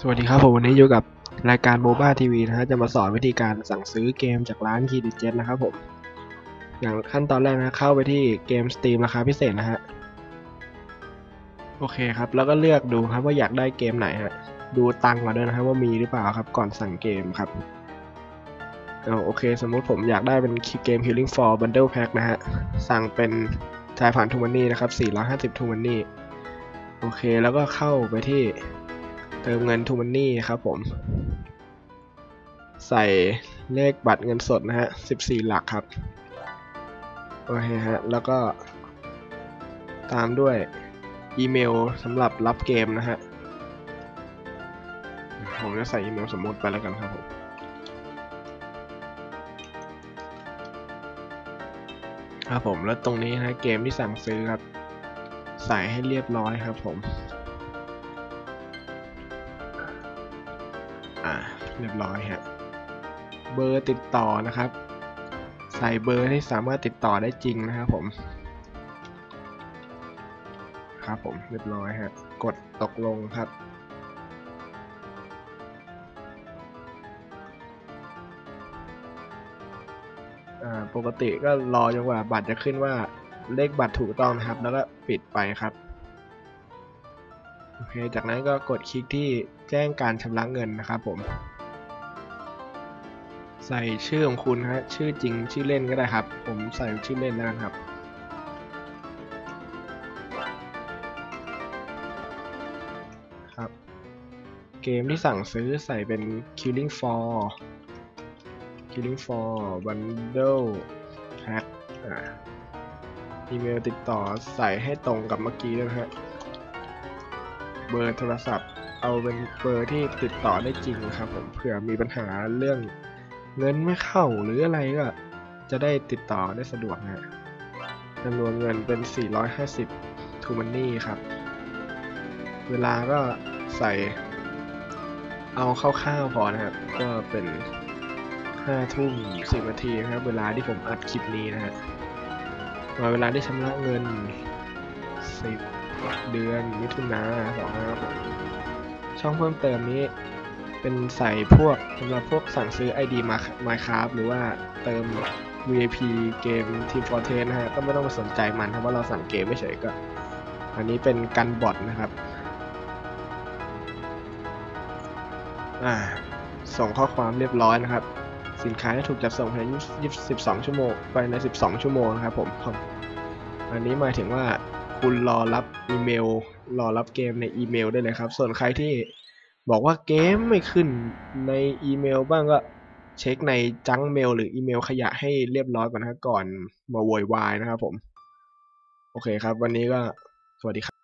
สวัสดีครับผมวันนี้อยู่กับรายการโ o บ้าทีวีนะฮะจะมาสอนวิธีการสั่งซื้อเกมจากร้านคีดิเจ็นะครับผมอย่างขั้นตอนแรกนะเข้าไปที่เกม Steam ราคาพิเศษนะฮะโอเคครับ แล้วก็เลือกดูครับว่าอยากได้เกมไหนฮะดูตังค์มาด้วยนะครับว่ามีหรือเปล่าครับก่อนสั่งเกมครับเอาโอเค สมมุติผมอยากได้เป็นเกม Healing for Bundle Pack นะฮะสั่งเป็นจ่ายผ่านทูมันนี่นะครับ450ทูมันนี่โอเคแล้วก็เข้าไปที่ เติมเงินทูมันนี่ครับผม ใส่เลขบัตรเงินสดนะฮะ 14 หลักครับ โอเคฮะ แล้วก็ ตามด้วยอีเมลสำหรับรับเกมนะฮะ ผมจะใส่อีเมลสมมติไปแล้วกันครับผมครับผมแล้วตรงนี้นะเกมที่สั่งซื้อครับ ใส่ให้เรียบร้อยครับผม อ่าเรียบร้อยฮะเบอร์ติดต่อนะครับ ใส่เบอร์ที่สามารถติดต่อได้จริงนะครับผม ครับผมเรียบร้อยฮะกดตกลงครับอ่าปกติก็รอจนกว่าบัตรจะขึ้นว่าเลขบัตรถูกต้องนะครับ แล้วก็ปิดไปครับ โอเค จากนั้นก็กดคลิกที่แจ้งการชำระเงินนะครับผม ใส่ชื่อของคุณฮะชื่อจริงชื่อเล่นก็ได้ครับ ผมใส่ชื่อเล่นแล้วกันครับครับ เกมที่สั่งซื้อใส่เป็น Killing Floor Killing Floor Bundle Pack อ่าอีเมลติดต่อใส่ให้ตรงกับเมื่อกี้ด้วยนะฮะ เบอร์โทรศัพท์ เอาเป็นเบอร์ที่ติดต่อได้จริงครับผมเผื่อมีปัญหาเรื่องเงินไม่เข้าหรืออะไรก็ จะได้ติดต่อได้สะดวกนะจำนวนเงินเป็น 450ทูมันนี่ครับ เวลาก็ใส่เอาคร่าวๆพอนะครับ ก็เป็น5ทุ่ม10นาทีนะครับ เวลาที่ผมอัดคลิปนี้นะฮะมาเวลาที่ชำระเงิน 10 เดือนมิถุนาสองห้าช่องเพิ่มเติมนี้ เป็นใส่พวกสำหรับพวกสั่งซื้อ ID มา Minecraft หรือว่าเติม VIP เกม Team Fortress นะฮะ ก็ไม่ต้องไปสนใจมันครับว่าเราสั่งเกมไม่เฉยก็ อันนี้เป็นกันบอทนะครับอ่าส่งข้อความเรียบร้อยนะครับ สินค้าจะถูกจัดส่งภายใน 22 ชั่วโมงไปใน 12 ชั่วโมงนะครับผม อันนี้หมายถึงว่า คุณรอรับอีเมล รอรับเกมในอีเมลได้เลยครับ ส่วนใครที่บอกว่าเกมไม่ขึ้นในอีเมลบ้างก็เช็คในจังเมล หรืออีเมลขยะให้เรียบร้อยก่อนนะก่อนมาโวยวายนะครับผม โอเคครับ วันนี้ก็สวัสดีครับ